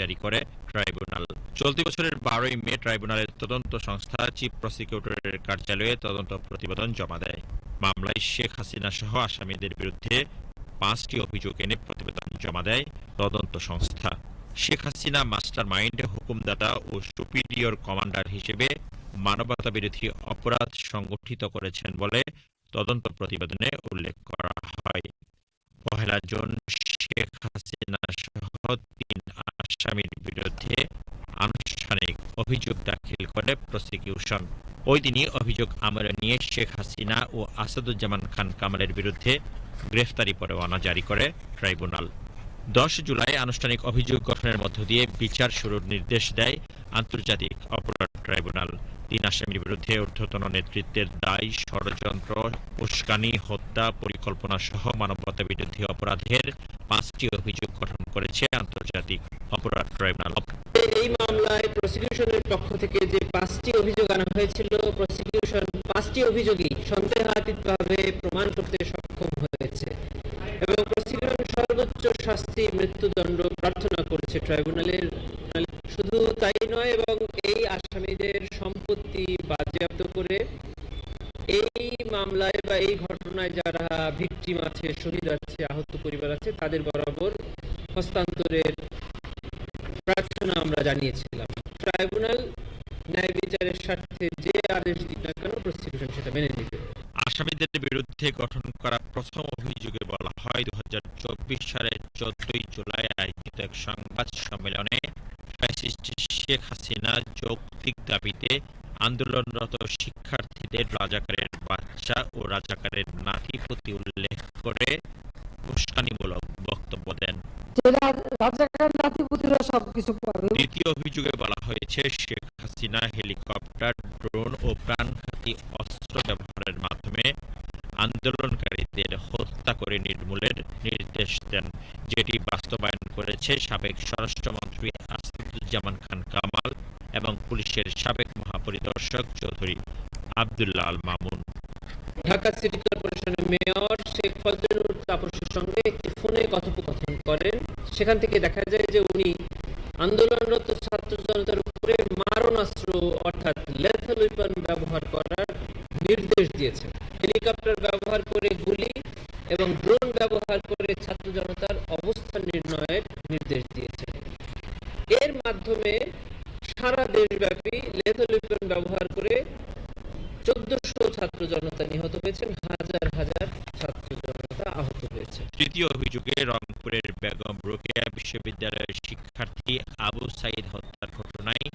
জারি করে ট্রাইব্যুনাল। চলতি বছরের বারোই মে ট্রাইব্যুনালের তদন্ত সংস্থা চিফ প্রসিকিউটরের কার্যালয়ে তদন্ত প্রতিবেদন জমা দেয়। মামলায় শেখ হাসিনা সহ আসামিদের বিরুদ্ধে পাঁচটি অভিযোগ এনে প্রতিবেদন জমা দেয় তদন্ত সংস্থা। শেখ হাসিনা মাস্টার মাইন্ড হুকুমদাতা ও সুপিরিয়র কমান্ডার হিসেবে মানবতা বিরোধী অপরাধ সংগঠিত করেছেন বলে তদন্ত প্রতিবেদনে উল্লেখ করা হয়। পহেলা জুন শেখ হাসিনা সহ তিন আসামির বিরুদ্ধে আনুষ্ঠানিক অভিযোগ দাখিল করে প্রসিকিউশন। ওই দিনই অভিযোগ আমলে নিয়ে শেখ হাসিনা ও আসাদুজ্জামান খান কামালের বিরুদ্ধে গ্রেফতারি পরোয়ানা জারি করে ট্রাইব্যুনাল। দশ জুলাই আনুষ্ঠানিক অভিযোগ গঠনের মধ্য দিয়ে বিচার শুরুর নির্দেশ দেয় আন্তর্জাতিক অপরাধ ট্রাইব্যুনাল। তিন আসামির বিরুদ্ধে ঊর্ধ্বতন নেতৃত্বের দায় ষড়যন্ত্র, উস্কানি, হত্যা, পরিকল্পনা সহ মানবতা বিরোধী অপরাধের পাঁচটি অভিযোগ গঠন করেছে আন্তর্জাতিক অপরাধ ট্রাইব্যুনাল। এই মামলায় প্রসিকিউশনের পক্ষ থেকে যে পাঁচটি অভিযোগ আনা হয়েছিল, প্রসিকিউশন পাঁচটি অভিযোগই সন্দেহাতীতভাবে প্রমাণ করতে সক্ষম হয়েছে। এবং প্রসিকিউশন সর্বোচ্চ শাস্তি মৃত্যুদণ্ড প্রার্থনা করেছে ট্রাইব্যুনালের। শুধু তাই নয়, এবং এই আসামিদের সম্পত্তি বাজেয়াপ্ত করে এই মামলায় বা এই ঘটনায় যারা ভিকটিম আছে, শহীদ আছে, আহত পরিবার আছে, তাদের বরাবর হস্তান্তরের প্রার্থনা আমরা জানিয়েছিলাম ট্রাইব্যুনাল ন্যায় বিচারের স্বার্থে যে আদেশ দিক না কেন প্রসিকিউশন সেটা মেনে নেবে আসামিদের বিরুদ্ধে গঠন করা প্রথম অভিযোগে বলা হয় দু সালের চোদ্দই জুলাই আয়োজিত এক সংবাদ সম্মেলনে ফ্যাসিস্ট শেখ হাসিনা যৌক্তিক দাবিতে আন্দোলনরত শিক্ষার্থীদের রাজাকারের বাচ্চা ও রাজাকারের নাতি প্রতি উল্লেখ করে উস্কানিমূলক বক্তব্য দেন। দ্বিতীয় অভিযোগে বলা হয়েছে শেখ হাসিনা হেলিকপ্টার ড্রোন ও প্রাণঘাতী অস্ত্র ব্যবহারের মাধ্যমে আন্দোলনকারীদের হত্যা করে নির্মূলের নির্দেশ দেন যেটি করেছে সাবেক স্বরাষ্ট্রমন্ত্রী আসাদুজ্জামান খান কামাল এবং পুলিশের সাবেক মহাপরিদর্শক চৌধুরী আবদুল্লাহ আল মামুন। ঢাকা সিটি কর্পোরেশনের মেয়র শেখ ফজলুর তাপসের সঙ্গে একটি ফোনে কথোপকথন করেন। সেখান থেকে দেখা যায় যে উনি আন্দোলনরত ছাত্র জনতার উপরে মারণাস্ত্র অর্থাৎ লেথাল উইপন ব্যবহার করার নির্দেশ দিয়েছেন। হেলিকপ্টার ব্যবহার করে গুলি এবং ড্রোন ব্যবহার করে ছাত্র জনতার অবস্থান নির্ণয়ের নির্দেশ দিয়েছেন এর মাধ্যমে সারা দেশব্যাপী লেথাল উইপন ব্যবহার করে চোদ্দশো ছাত্র জনতা নিহত হয়েছেন হাজার হাজার ছাত্র জনতা আহত হয়েছে তৃতীয় অভিযোগে রংপুরের বেগম রোকেয়া বিশ্ববিদ্যালয়ের শিক্ষার্থী আবু সাইদ হত্যার ঘটনায়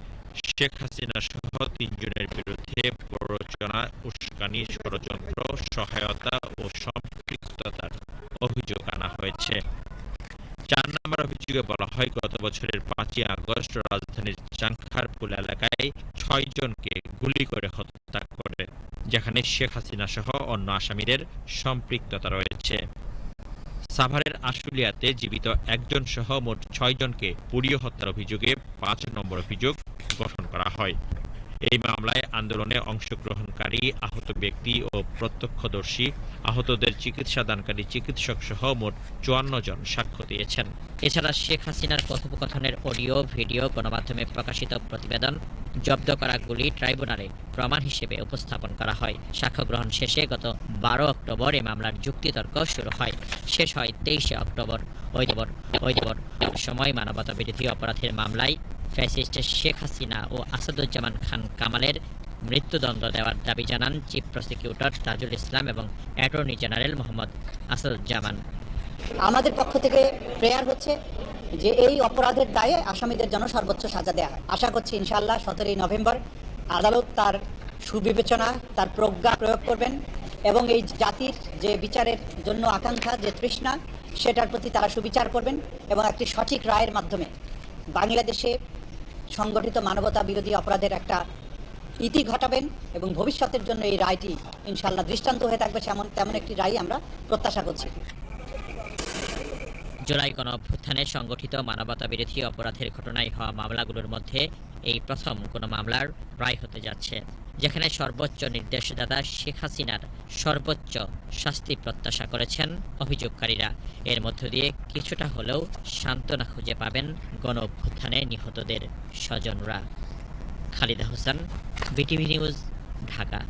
শেখ হাসিনা সহ তিনজনের বিরুদ্ধে প্ররোচনা, উস্কানি, ষড়যন্ত্র, সহায়তা ও সম্পৃক্ততার অভিযোগ আনা হয়েছে। চার নম্বর অভিযোগে বলা হয়, গত বছরের পাঁচই আগস্ট রাজধানীর চাংখারপুল এলাকায় ছয় জনকে গুলি করে হত্যা করে, যেখানে শেখ হাসিনা সহ অন্য আসামিদের সম্পৃক্ততা রয়েছে। সাভারের আশুলিয়াতে জীবিত একজন সহ মোট ছয় জনকে পুড়িয়ে হত্যার অভিযোগে পাঁচ নম্বর অভিযোগ গঠন করা হয়। এই মামলায় আন্দোলনে অংশগ্রহণকারী আহত ব্যক্তি ও প্রত্যক্ষদর্শী, আহতদের চিকিৎসা দানকারী চিকিৎসক সহ মোট চুয়ান্ন জন সাক্ষ্য দিয়েছেন। এছাড়া শেখ হাসিনার কথোপকথনের অডিও, ভিডিও, গণমাধ্যমে প্রকাশিত প্রতিবেদন, জব্দ করা গুলি ট্রাইব্যুনালে প্রমাণ হিসেবে উপস্থাপন করা হয়। সাক্ষ্য গ্রহণ শেষে গত বারো অক্টোবর এ মামলার যুক্তিতর্ক শুরু হয়। শেষ হয় তেইশে অক্টোবর। ওই দেবর ওই দেবর সময় মানবতা বিরোধী অপরাধের মামলায় ফ্যাসিস্ট শেখ হাসিনা ও আসাদুজ্জামান খান কামালের মৃত্যুদণ্ড দেওয়ার দাবি জানান চিফ প্রসিকিউটর তাজুল ইসলাম এবং অ্যাটর্নি জেনারেল মোহাম্মদ আসাদুজ্জামান। আমাদের পক্ষ থেকে প্রেয়ার হচ্ছে যে এই অপরাধের দায়ে আসামিদের জন্য সর্বোচ্চ সাজা দেওয়া হয়। আশা করছি ইনশাআল্লাহ সতেরোই নভেম্বর আদালত তার সুবিবেচনা, তার প্রজ্ঞা প্রয়োগ করবেন এবং এই জাতির যে বিচারের জন্য আকাঙ্ক্ষা, যে তৃষ্ণা, সেটার প্রতি তারা সুবিচার করবেন এবং একটি সঠিক রায়ের মাধ্যমে বাংলাদেশে সংগঠিত মানবতা বিরোধী অপরাধের একটা ইতি ঘটাবেন এবং ভবিষ্যতের জন্য এই রায়টি ইনশাল্লাহ দৃষ্টান্ত হয়ে থাকবে, সেমন, তেমন একটি রায় আমরা প্রত্যাশা করছি। জুলাই গণ অভ্যুত্থানে সংগঠিত মানবতা বিরোধী অপরাধের ঘটনায় হওয়া মামলাগুলোর মধ্যে এই প্রথম কোনো মামলার রায় হতে যাচ্ছে, যেখানে সর্বোচ্চ নির্দেশদাতা শেখ হাসিনার সর্বোচ্চ শাস্তি প্রত্যাশা করেছেন অভিযোগকারীরা। এর মধ্য দিয়ে কিছুটা হলেও সান্ত্বনা খুঁজে পাবেন গণ অভ্যুত্থানে নিহতদের স্বজনরা। Khalida Hossain, BTV news, Dhaka.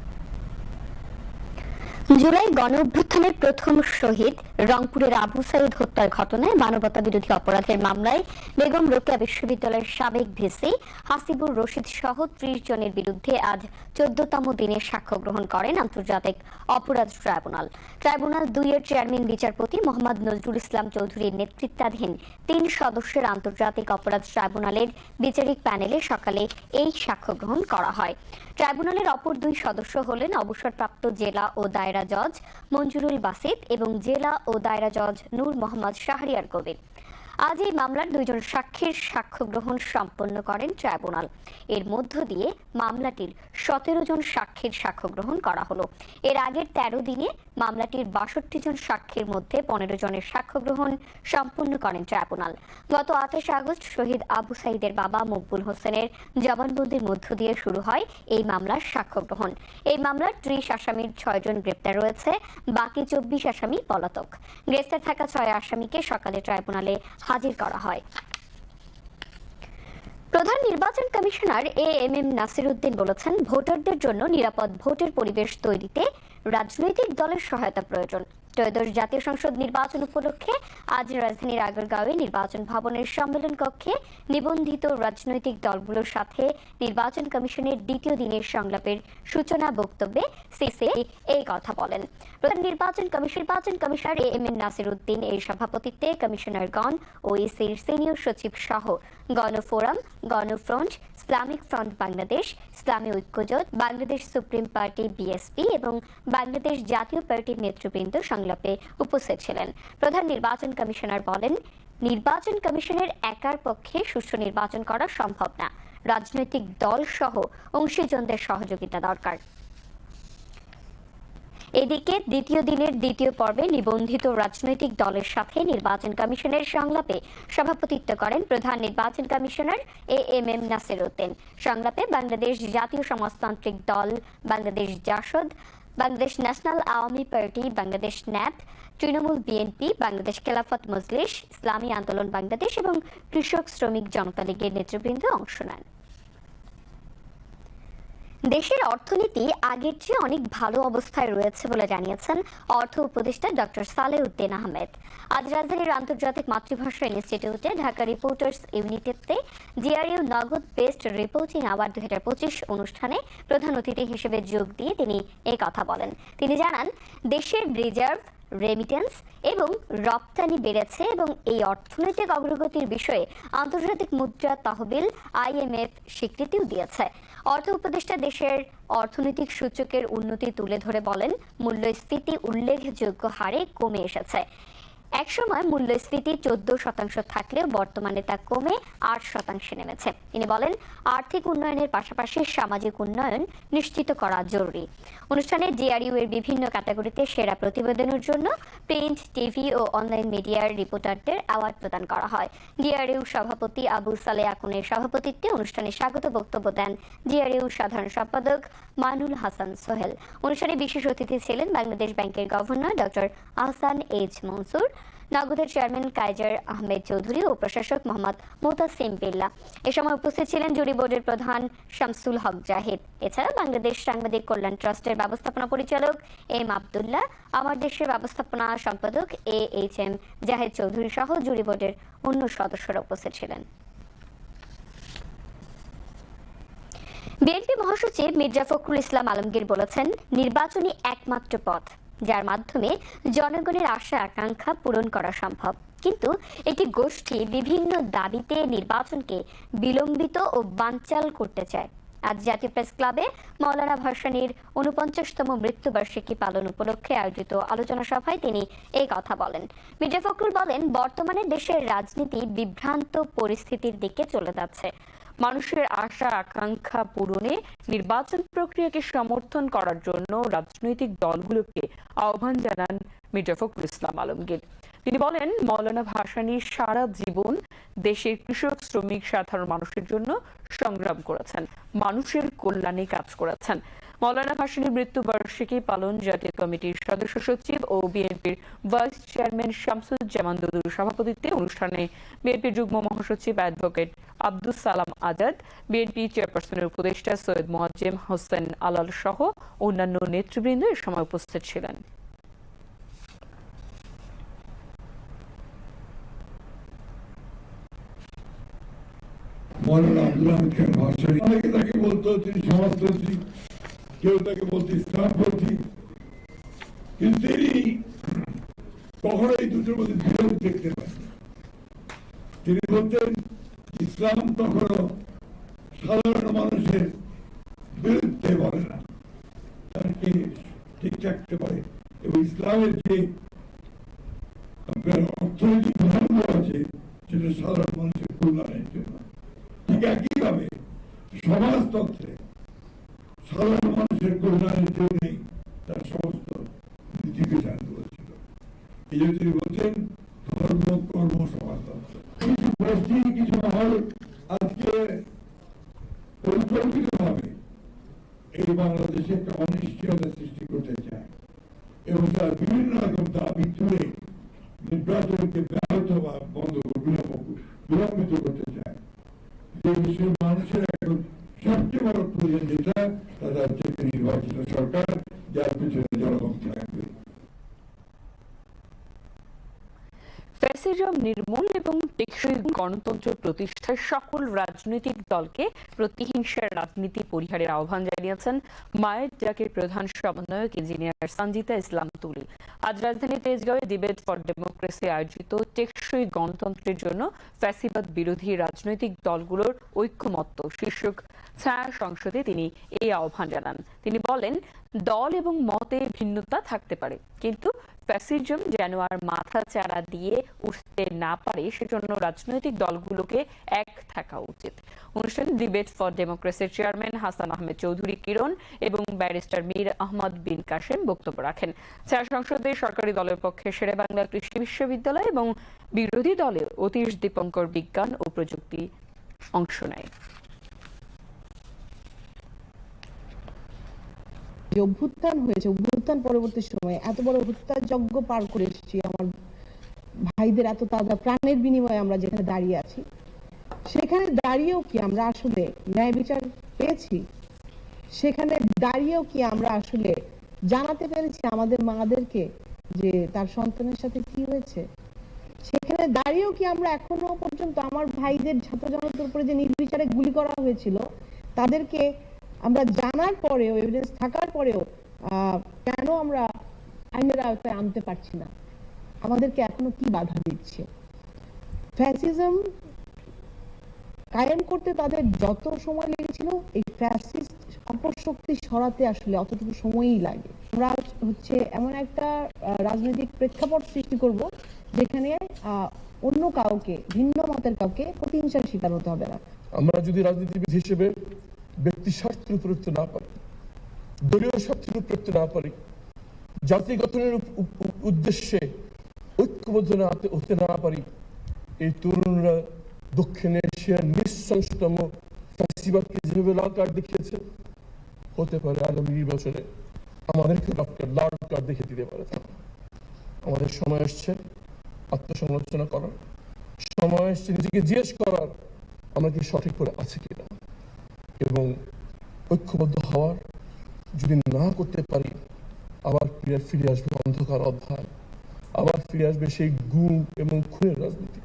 July গণ অভ্যুত্থানের প্রথম শহীদ রংপুরের আবু সাইদ হত্যার ঘটনায় মানবতা বিরোধী অপরাধের মামলায় বেগম রোকেয়া বিশ্ববিদ্যালয়ের সাবেক ভিসি হাসিবুর রশিদ সহ ত্রিশ জনের বিরুদ্ধে আজ চোদ্দতম দিনে সাক্ষ্য গ্রহণ করেন আন্তর্জাতিক অপরাধ ট্রাইব্যুনাল। ট্রাইব্যুনাল দুইয়ের চেয়ারম্যান, বিচারপতি মোহাম্মদ নজরুল ইসলাম চৌধুরীর নেতৃত্বাধীন তিন সদস্যের আন্তর্জাতিক অপরাধ ট্রাইব্যুনালের বিচারিক প্যানেলে সকালে এই সাক্ষ্য গ্রহণ করা হয়। ট্রাইব্যুনালের অপর দুই সদস্য হলেন অবসরপ্রাপ্ত জেলা ও দায়রা জজ মঞ্জুরুল বাসিত এবং জেলা ও দায়রা জজ নূর মোহাম্মদ শাহরিয়ার কবির। আজ এই মামলার দুইজন সাক্ষীর সাক্ষ্য গ্রহণ সম্পন্ন করেন ট্রাইব্যুনাল। এর মধ্য দিয়ে মামলাটির সতেরো জন সাক্ষীর সাক্ষ্য গ্রহণ করা হলো। এর আগের তেরো দিনে মামলাটির বাষট্টি জন সাক্ষীর মধ্যে পনেরো জনের সাক্ষ্য গ্রহণ সম্পন্ন করেন ট্রাইব্যুনাল। গত আঠাশে আগস্ট শহীদ আবু সাইদের বাবা মকবুল হোসেনের জবানবন্দির মধ্য দিয়ে শুরু হয় এই মামলার সাক্ষ্য গ্রহণ। এই মামলার ত্রিশ আসামির ছয় জন গ্রেপ্তার রয়েছে, বাকি চব্বিশ আসামি পলাতক। গ্রেফতার থাকা ছয় আসামিকে সকালে ট্রাইব্যুনালে হাজির করা হয়। প্রধান নির্বাচন commissioner A M M Nasir Uddin বলেছেন, ভোটারদের জন্য নিরাপদ ভোটের পরিবেশ তৈরিতে রাজনৈতিক দলের সহায়তা প্রয়োজন। ত্রয়োদশ জাতীয় সংসদ নির্বাচন উপলক্ষে আজ রাজধানীর আগারগাঁওয়ে নির্বাচন ভবনের সম্মেলন কক্ষে নিবন্ধিত রাজনৈতিক দলগুলোর সাথে নির্বাচন কমিশনের দ্বিতীয় দিনের সংলাপের সূচনা বক্তব্যে সিসি এই কথা বলেন। প্রধান নির্বাচন কমিশন নির্বাচন commissioner M N Nasir Uddin এর সভাপতিত্বে কমিশনারগণ ও ইসির সিনিয়র সচিব সহ Gonoforum, Gonofront Islamic front Bangladesh, Islami Oikyajote, Bangladesh supreme party, BSP এবং বাংলাদেশ জাতীয় পার্টির নেতৃবৃন্দ সংলাপে উপস্থিত ছিলেন। প্রধান নির্বাচন কমিশনার বলেন, নির্বাচন কমিশনের একার পক্ষে সুষ্ঠু নির্বাচন করা সম্ভব না। রাজনৈতিক দল সহ অংশীজনদের সহযোগিতা দরকার। এদিকে দ্বিতীয় দিনের দ্বিতীয় পর্বে নিবন্ধিত রাজনৈতিক দলের সাথে নির্বাচন কমিশনের সংলাপে সভাপতিত্ব করেন প্রধান নির্বাচন commissioner A M M Nasir Uddin. সংলাপে Bangladesh Jatiya Samajtantrik Dal, Bangladesh Jasad, Bangladesh national Awami party, Bangladesh NAP, Trinamool BNP, Bangladesh Khelafat Majlis, Islami আন্দোলন বাংলাদেশ এবং কৃষক শ্রমিক জনতা লীগের নেতৃবৃন্দ অংশ নেন। দেশের অর্থনীতি আগের চেয়ে অনেক ভালো অবস্থায় রয়েছে বলে জানিয়েছেন অর্থ উপদেষ্টা ডক্টর সালেহ উদ্দিন আহমেদ। আজ রাজধানীর আন্তর্জাতিক মাতৃভাষা ইনস্টিটিউটে ঢাকা রিপোর্টার্স ইউনিটিতে GRU Nagad best reporting award দুই হাজার পঁচিশ অনুষ্ঠানে প্রধান অতিথি হিসেবে যোগ দিয়ে তিনি এই কথা বলেন। তিনি জানান, দেশের রিজার্ভ রেমিটেন্স এবং রপ্তানি বেড়েছে এবং এই অর্থনৈতিক অগ্রগতির বিষয়ে আন্তর্জাতিক মুদ্রা তহবিল আইএমএফ স্বীকৃতিও দিয়েছে। অর্থ উপদেষ্টা দেশের অর্থনৈতিক সূচকের উন্নতি তুলে ধরে বলেন মূল্যস্ফীতি উল্লেখযোগ্য হারে কমে এসেছে। একসময় মূল্যস্ফীতি চোদ্দ শতাংশ থাকলেও বর্তমানে তা কমে আট শতাংশে নেমেছে। তিনি বলেন, আর্থিক উন্নয়নের পাশাপাশি সামাজিক উন্নয়ন নিশ্চিত করা জরুরি। অনুষ্ঠানে ডিআরইউ এর বিভিন্ন ক্যাটাগরিতে সেরা প্রতিবেদনের জন্য প্রিন্ট, টিভি ও অনলাইন মিডিয়ার রিপোর্টারদের অ্যাওয়ার্ড প্রদান করা হয়। ডিআরইউ সভাপতি আবু সালে আকুনের সভাপতিত্বে অনুষ্ঠানে স্বাগত বক্তব্য দেন ডিআরইউ সাধারণ সম্পাদক মানুল হাসান সোহেল। অনুষ্ঠানে বিশেষ অতিথি ছিলেন বাংলাদেশ ব্যাংকের governor doctor Ahsan H Mansur নগদের চেয়ারম্যান কাইজার আহমেদ চৌধুরী ও প্রশাসক মোহাম্মদ মোতাসিম বিল্লা। এ সময় উপস্থিত ছিলেন জুরি বোর্ডের প্রধান শামসুল হক জাহিদ। এছাড়া বাংলাদেশ সাংবাদিক কল্যাণ ট্রাস্টের ব্যবস্থাপনা পরিচালক এম আবদুল্লাহ, আমার দেশের ব্যবস্থাপনা সম্পাদক A H M Zahed Chowdhury সহ জুরি বোর্ডের অন্য সদস্যরা উপস্থিত ছিলেন। বিএনপি মহাসচিব মির্জা ফখরুল ইসলাম আলমগীর বলেছেন, নির্বাচনই একমাত্র পথ। যার মাধ্যমে জনগণের আশা আকাঙ্ক্ষা পূরণ করা সম্ভব। কিন্তু একটি গোষ্ঠী বিভিন্ন দাবিতে নির্বাচনকে বিলম্বিত ও বানচাল করতে চায়। আজ জাতীয় প্রেস ক্লাবে মৌলানা ভাসানীর উনপঞ্চাশতম মৃত্যুবার্ষিকী পালন উপলক্ষে আয়োজিত আলোচনা সভায় তিনি এই কথা বলেন। মির্জা ফখরুল বলেন, বর্তমানে দেশের রাজনীতি বিভ্রান্ত পরিস্থিতির দিকে চলে যাচ্ছে। মানুষের আশা, আকাঙ্ক্ষা পূরণে নির্বাচন প্রক্রিয়াকে সমর্থন করার জন্য রাজনৈতিক দলগুলোকে আহ্বান জানান মির্জা ফখরুল ইসলাম আলমগীর। তিনি বলেন, মৌলানা ভাসানী সারা জীবন দেশের কৃষক, শ্রমিক, সাধারণ মানুষের জন্য সংগ্রাম করেছেন, মানুষের কল্যাণে কাজ করেছেন। মৌলানা ভাসানীর মৃত্যুবার্ষিকী পালন জাতীয় কমিটির সদস্য সচিব ও বিএনপির ভাইস চেয়ারম্যান শামসুজ্জামান দুদুর সভাপতিত্বে অনুষ্ঠানে বিএনপির যুগ্ম মহাসচিব অ্যাডভোকেট আব্দুস সালাম আজাদ, বিএনপি চেয়ারপারসনের উপদেষ্টা সৈয়দ মোয়াজ্জেম হোসেন আলাল সহ অন্যান্য নেতৃবৃন্দ এ সময় উপস্থিত ছিলেন। মৌলানা আব্দুল হামিদ খান ভাসানী অনেকে তাকে বলতো তিনি সমাজতন্ত্রী কেউ তাকে বলতো ইসলামপন্থী কিন্তু তিনি কখনো এই দুটোর মধ্যে বিরোধ দেখতে পান তিনি বলতেন ইসলাম কখনো সাধারণ মানুষের বিরুদ্ধে বলে না। তাকে ঠিক থাকতে পারে এবং ইসলামের যে আপনার অর্থনৈতিক ধর্ম আছে, সেটা সাধারণ মানুষের কল্যাণের জন্য। ঠিক একইভাবে সমাজতন্ত্রে সাধারণ মানুষের কল্যাণের জন্যই তার সমস্ত নীতিবিধানগুলো ছিল এই জন্য তিনি বলছেন, ধর্ম, কর্ম সমাজতন্ত্র কিছু গোষ্ঠী কিছু মহল আজকে পরিকল্পিত ভাবে এই বাংলাদেশে একটা অনিশ্চয়তা সৃষ্টি করতে চায় এবং তার বিভিন্ন রকম দাবি তুলে নির্বাচনকে ব্যাহত বা বন্ধ বিলম্ব বিলম্বিত করতে চায়। যে দেশের মানুষের এখন সবচেয়ে বড় প্রয়োজন যেটা তারা হচ্ছে নির্বাচিত সরকার যার পিছনে জনগণ ফ্যাসিজম নির্মূল এবং টেকসই গণতন্ত্র প্রতিষ্ঠায় সকল রাজনৈতিক দলকে প্রতিহিংসার রাজনীতি পরিহারের আহ্বান জানিয়েছেন মায়ের ডাকের প্রধান সমন্বয়ক ইঞ্জিনিয়ার সঞ্জিতা ইসলাম তুলি। আজ রাজধানী তেজগাঁওয়ে ডিবেট ফর ডেমোক্রেসি আয়োজিত টেকসই গণতন্ত্রের জন্য ফ্যাসিবাদ বিরোধী রাজনৈতিক দলগুলোর ঐক্যমত্য শীর্ষক ছায়া সংসদে তিনি এই আহ্বান জানান। তিনি বলেন, দল এবং মতে ভিন্নতা থাকতে পারে, কিন্তু ফ্যাসিজম যেন আর মাথা চাড়া দিয়ে উঠতে না পারে, সেজন্য রাজনৈতিক দলগুলোকে এক থাকা উচিত। অনুষ্ঠানে ডিবেট ফর ডেমোক্রেসির চেয়ারম্যান হাসান আহমেদ চৌধুরী কিরণ এবং ব্যারিস্টার মীর আহমদ বিন কাশেম বক্তব্য রাখেন। ছায়া সংসদে সরকারি দলের পক্ষে সেরে বাংলা কৃষি বিশ্ববিদ্যালয় এবং বিরোধী দলে অতীশ দীপঙ্কর বিজ্ঞান ও প্রযুক্তি অংশ নেয়। যে অভ্যুত্থান হয়েছে, অভ্যুত্থান পরবর্তী সময়ে এত বড় হত্যাযজ্ঞ পার করে এসেছি আমার ভাইদের এত তাজা প্রাণের বিনিময়ে আমরা যেখানে দাঁড়িয়ে আছি। সেখানে দাঁড়িয়েও কি আমরা আসলে ন্যায় বিচার পেয়েছি? সেখানে দাঁড়িয়েও কি আমরা আসলে জানাতে পেরেছি আমাদের মাদেরকে যে তার সন্তানের সাথে কি হয়েছে? সেখানে দাঁড়িয়েও কি আমরা এখনও পর্যন্ত আমার ভাইদের ছাত্র জনতার উপরে যে নির্বিচারে গুলি করা হয়েছিল, তাদেরকে আমরা জানার পরেও এভিডেন্স থাকার পরেও কেন আমরা আইনের আওতায় আনতে পারছি না? আমাদেরকে এখনও কি বাধা দিচ্ছে? ফ্যাসিজম কায়েম করতে তাদের যত সময় লেগেছিল, এই ফ্যাসিস্ট অপশক্তি সরাতে আসলে অতটুকু সময়ই লাগে। আমরা হচ্ছে এমন একটা রাজনৈতিক প্রেক্ষাপট সৃষ্টি করব, যেখানে অন্য কাউকে, ভিন্ন মতের কাউকে প্রতিহিংসার শিকার হতে হবে না। আমরা যদি রাজনীতিবিদ হিসেবে ব্যক্তি স্বার্থের উপর উঠতে না পারি, দলীয় স্বার্থের উপর উঠতে না পারি জাতি গঠনের উদ্দেশ্যে ঐক্যবদ্ধ না হতে- না পারি, এই তরুণরা দক্ষিণ এশিয়ার নিঃশংসতম ফ্যাসিবাদকে যেভাবে লাল কার্ড দেখিয়েছে, হতে পারে আগামী নির্বাচনে আমাদেরকে ডক্টর লাল কার্ড দেখিয়ে দিতে পারে আমাদের সময় আসছে আত্মসমালোচনা করার। সময় আসছে নিজেকে জিজ্ঞেস করার, আমরা কি সঠিক করে আছে কিনা? এবং ঐক্যবদ্ধ হওয়ার যদি না করতে পারি, আবার ফিরে ফিরে আসবে অন্ধকার অধ্যায়। আবার ফিরে আসবে সেই গুম এবং খুনের রাজনীতি।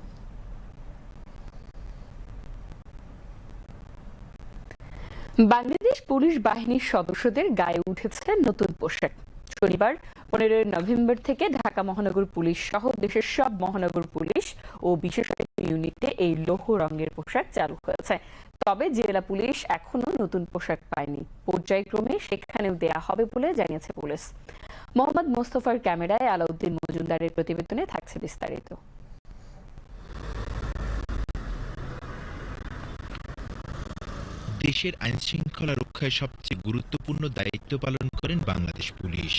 বাংলাদেশ পুলিশ বাহিনীর সদস্যদের গায়ে উঠেছে নতুন পোশাক। শনিবার, পনেরোই নভেম্বর থেকে ঢাকা মহানগর পুলিশ সহ দেশের সব মহানগর পুলিশ ও বিশেষায়িত ইউনিটে এই লৌহ রঙের পোশাক চালু হয়েছে। তবে জেলা পুলিশ এখনও নতুন পোশাক পায়নি। পর্যায়ক্রমে সেখানেও দেয়া হবে বলে জানিয়েছে পুলিশ। মোহাম্মদ মোস্তফার ক্যামেরায় আলাউদ্দিন মজুমদারের প্রতিবেদনে থাকছে বিস্তারিত। দেশের আইন শৃঙ্খলা রক্ষায় সবচেয়ে গুরুত্বপূর্ণ দায়িত্ব পালন করেন বাংলাদেশ পুলিশ।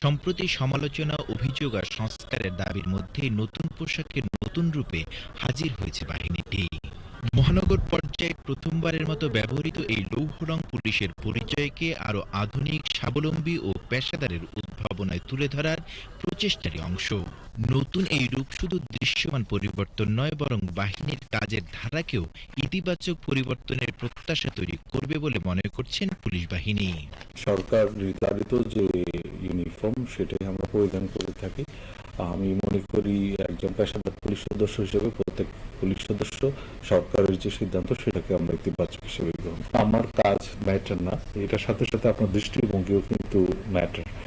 সম্প্রতি সমালোচনা, অভিযোগ আর সংস্কারের দাবির মধ্যে নতুন পোশাকের নতুন রূপে হাজির হয়েছে বাহিনীটি। মহানগর পর্যায়ে প্রথমবারের মতো ব্যবহৃত এই লৌহ রং পুলিশের পরিচয়কে আরও আধুনিক, স্বাবলম্বী ও পেশাদারের উদ্ভাবনায় তুলে ধরার প্রচেষ্টারই অংশ। নতুন এই রূপ শুধু দৃশ্যমান পরিবর্তন নয়, বরং বাহিনীর কাজের ধারাকেও ইতিবাচক পরিবর্তনের প্রত্যাশা তৈরি করবে বলে মনে করছেন পুলিশ বাহিনী। সরকার নির্ধারিত যে ইউনিফর্ম, সেটাই আমরা পরিধান করে থাকি। আমি মনে করি একজন পেশাদার পুলিশ সদস্য হিসেবে, প্রত্যেক পুলিশ সদস্য সরকারের যে সিদ্ধান্ত, সেটাকে আমরা ইতিবাচক হিসেবে গ্রহণ আমার কাজ ম্যাটার না। এটার সাথে সাথে আপনার দৃষ্টিভঙ্গিও কিন্তু ম্যাটার।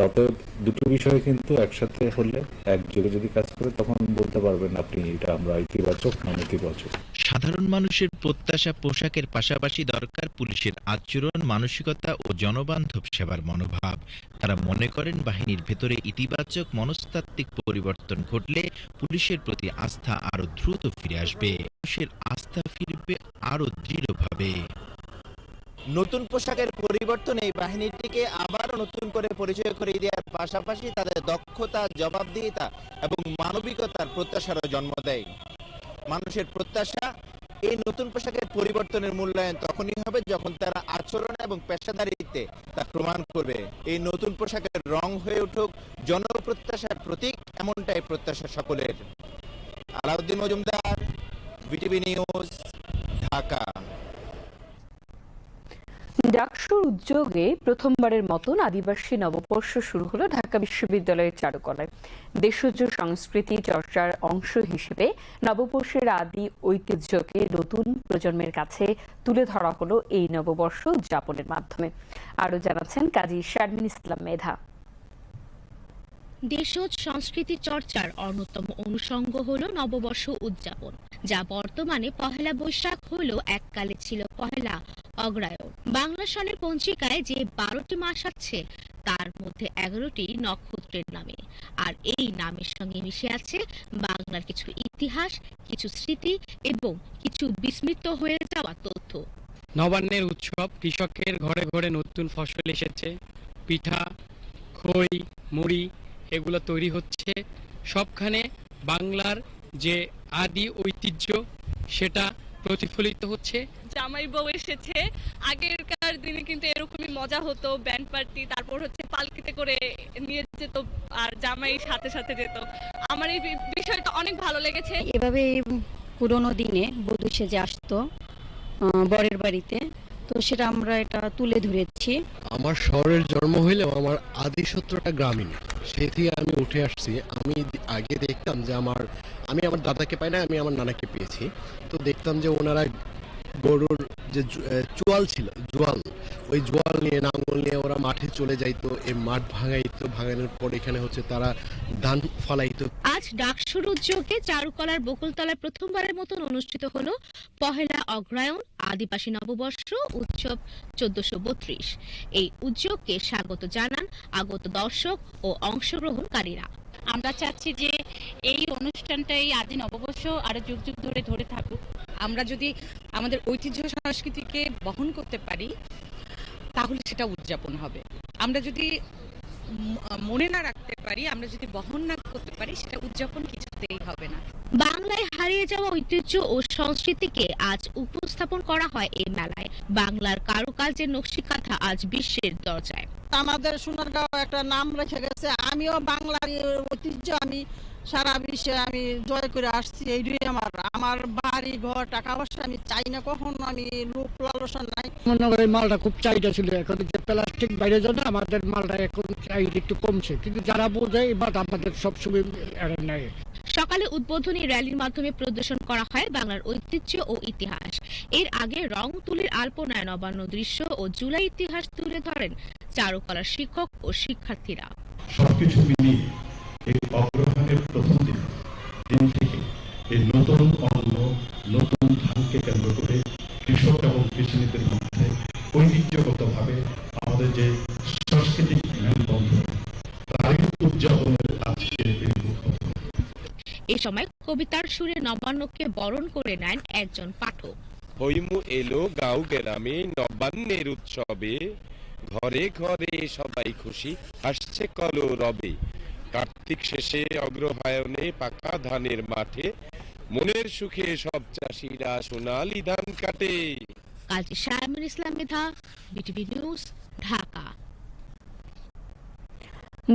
তবে দুটো বিষয় কিন্তু একসাথে হলে একযোগে যদি কাজ করে, তখন বলতে পারবেন আপনি এটা আমরা ইতিবাচক না নেতিবাচক। সাধারণ মানুষের প্রত্যাশা পোশাকের পাশাপাশি দরকার পুলিশের আচরণ, মানসিকতা ও জনবান্ধব সেবার মনোভাব। তারা মনে করেন বাহিনীর ভেতরে ইতিবাচক মনস্তাত্ত্বিক পরিবর্তন ঘটলে পুলিশের প্রতি আস্থা আরও দ্রুত ফিরে আসবে। মানুষের আস্থা ফিরবে আরও দৃঢ়ভাবে। নতুন পোশাকের পরিবর্তন এই বাহিনীটিকে আবারও নতুন করে পরিচয় করে দেওয়ার পাশাপাশি তাদের দক্ষতা, জবাবদিহিতা এবং মানবিকতার প্রত্যাশারও জন্ম দেয়। মানুষের প্রত্যাশা, এই নতুন পোশাকের পরিবর্তনের মূল্যায়ন তখনই হবে যখন তারা আচরণ এবং পেশাদারিত্বে তা প্রমাণ করবে। এই নতুন পোশাকের রং হয়ে উঠুক, জনপ্রত্যাশার প্রতীক এমনটাই প্রত্যাশা সকলের। Alauddin Majumder, BTV news, Dhaka. ডাকসুর উদ্যোগে প্রথমবারের মতন আদিবাসী নববর্ষ শুরু হলো ঢাকা বিশ্ববিদ্যালয়ের চারুকলায়। দেশজ সংস্কৃতি চর্চার অংশ হিসেবে নববর্ষের আদি ঐতিহ্যকে নতুন প্রজন্মের কাছে তুলে ধরা হলো এই নববর্ষ উদযাপনের মাধ্যমে। আরও জানাচ্ছেন কাজী শারমিন ইসলাম মেধা। দেশজ সংস্কৃতি চর্চার অন্যতম অনুষঙ্গ হলো নববর্ষ উদযাপন, যা বর্তমানে পহেলা বৈশাখ হলেও এককালে ছিল পহেলা অগ্রায়ণ। বাংলা সনের পঞ্জিকায় যে বারোটি মাস আছে, তার মধ্যে এগারোটি নক্ষত্রের নামে। আর এই নামের সঙ্গে মিশে আছে বাংলার কিছু ইতিহাস, কিছু স্মৃতি এবং কিছু বিস্মৃত হয়ে যাওয়া তথ্য। নবান্নের উৎসব কৃষকের ঘরে ঘরে নতুন ফসল এসেছে। পিঠা, খই, মুড়ি এগুলো তৈরি হচ্ছে। সবখানে বাংলার যে আদি ঐতিহ্য, সেটা প্রতিফলিত হচ্ছে। জামাই বউ এসেছে। আগেরকার দিনে কিন্তু এরকমই মজা হতো ব্যান্ড পার্টি তারপর হচ্ছে পালকিতে করে নিয়ে যেত আর জামাই সাথে সাথে যেত। আমার এই বিষয়টা অনেক ভালো লেগেছে। এভাবে পুরোনো দিনে বধূ সেজে আসতো আহ, বরের বাড়িতে। তো সেটা আমরা এটা তুলে ধরেছি। আমার শহরের জন্ম হইলেও আমার আদি সূত্রটা গ্রামীণ। থেকে আমি উঠে আসছি। আমি আগে দেখতাম যে আমার আমি আমার দাদাকে পাই না আমি আমার নানাকে পেয়েছি। তো দেখতাম যে ওনারা গরুর যে চোয়াল ছিল, জোয়াল, ওই জোয়াল নিয়ে, নাঙ্গল নিয়ে ওরা মাঠে চলে যাইতো এই মাঠ ভাঙাইতো, ভাঙানোর পর এখানে হচ্ছে তারা ধান ফলাইতো। আজ ডাকসুর উদ্যোগে চারুকলার বকুলতলায় প্রথমবারের মতন অনুষ্ঠিত হলো পহেলা অগ্রায়ণ আদিবাসী নববর্ষ, উৎসব চোদ্দশো বত্রিশ। এই উদ্যোগকে স্বাগত জানান আগত দর্শক ও অংশগ্রহণকারীরা। আমরা চাচ্ছি যে এই অনুষ্ঠানটা এই আদি নববর্ষ আরও যুগ যুগ ধরে ধরে থাকুক। আমরা যদি আমাদের ঐতিহ্য সংস্কৃতিকে বহন করতে পারি তাহলে সেটা উদযাপন হবে। আমরা যদি মনে না রাখতে পারি আমরা যদি বহন না করতে পারি সেটা উদযাপন কিছুতেই হবে না। বাংলায় হারিয়ে যাওয়া ঐতিহ্য ও সংস্কৃতিকে আজ উপস্থাপন করা হয় এই মেলায়। বাংলার কারুকার্যের নকশিকাঁথা আজ বিশ্বের দরজায়। আমাদের সোনারগাঁও একটা নাম রেখে গেছে আমিও বাংলার ঐতিহ্য আমি সারা বিশ্বে আমি জয় করে আসছি এইটাই আমার আমার বাড়ি ঘর টাকা পয়সা আমি চাই না কখনো আমি লোক লালসা নাই। মনে করি মালটা খুব চাহিদা ছিল এখন যে প্লাস্টিক বাইরে জন্য আমাদের মালটা এখন চাহিদা একটু কমছে। কিন্তু যারা বোঝে এবার আমাদের সবসময় নেয়। সকালে উদ্বোধনী র্যালির মাধ্যমে প্রদর্শন করা হয় বাংলার ঐতিহ্য ও ইতিহাস। এর আগে রং তুলির আলপনায় নবান্ন দৃশ্য ও জুলাই ইতিহাস তুলে ধরেন চারুকলার শিক্ষক ও শিক্ষার্থীরা। সবকিছু মিলিয়ে এই অগ্রহায়ণের প্রথম দিন দিন থেকে এই নতুন অন্ন নতুন ধানকে কেন্দ্র করে কৃষক এবং কৃষিনীদের মধ্যে ঐতিহ্যগতভাবে আমাদের যে সাংস্কৃতিক মেলবন্ধন তারই উদযাপনের আজকে এই এ সময় কবিতার সুরে নবান্নকে বরণ করে নেন একজন পাঠক। হইমু এলো গাঁও গ্রামে নবান্নের উৎসবে। ঘরে ঘরে সবাই খুশি আসছে কলো রবে কার্তিক শেষে অগ্রহায়ণে পাকা ধানের মাঠে মনের সুখে সব চাষিরা সোনালি ধান কাটে। Kazi Shaimul Islam Medha BTV news Dhaka.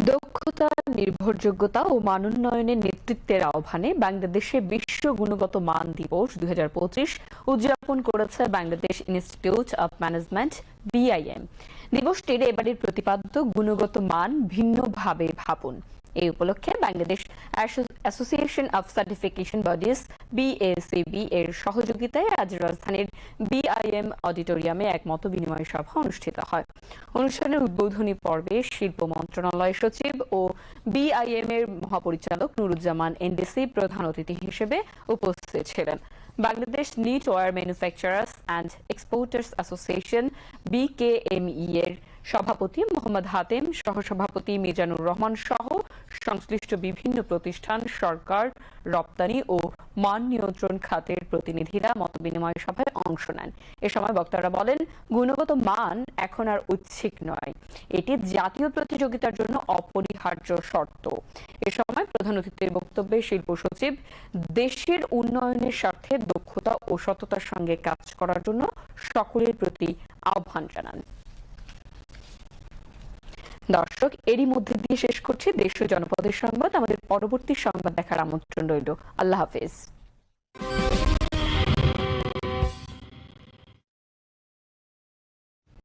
দক্ষতা নির্ভরযোগ্যতা ও মানোন্নয়নের নেতৃত্বের আহ্বানে বাংলাদেশে বিশ্ব গুণগত মান দিবস দুই হাজার পঁচিশ উদযাপন করেছে Bangladesh institute of management BIM. দিবসটির এবারের প্রতিপাদ্য গুণগত মান ভিন্নভাবে ভাবুন। এই উপলক্ষে Bangladesh association of certification bodies BACB এর সহযোগিতায় আজ রাজধানীর বিআইএম অডিটোরিয়ামে এক মত বিনিময় সভা অনুষ্ঠিত হয়। অনুষ্ঠানের উদ্বোধনী পর্বে শিল্প মন্ত্রণালয় সচিব ও বিআইএম এর মহাপরিচালক নুরুজ্জামান এনডিসি প্রধান অতিথি হিসেবে উপস্থিত ছিলেন। Bangladesh knitwear manufacturers and exporters association BKME এর সভাপতি মোহাম্মদ হাতেম সহসভাপতি মিজানুর রহমান সহ সংশ্লিষ্ট বিভিন্ন প্রতিষ্ঠান, সরকার, রপ্তানি ও মান নিয়ন্ত্রণ খাতের প্রতিনিধিরা মতবিনিময় সভায় অংশ নেন। এ সময় বক্তারা বলেন, গুণগত মান এখন আর ঐচ্ছিক নয়। এটি জাতীয় প্রতিযোগিতার জন্য অপরিহার্য শর্ত। এ সময় প্রধান অতিথির বক্তব্যে শিল্প সচিব, দেশের উন্নয়নের স্বার্থে দক্ষতা ও সততার সঙ্গে কাজ করার জন্য সকলের প্রতি আহ্বান জানান। দর্শক, এরই মধ্যে দিয়ে শেষ করছি ও জনপদের সংবাদ। আমাদের পরবর্তী সংবাদ দেখার আমন্ত্রণ রইল। আল্লাহ হাফেজ।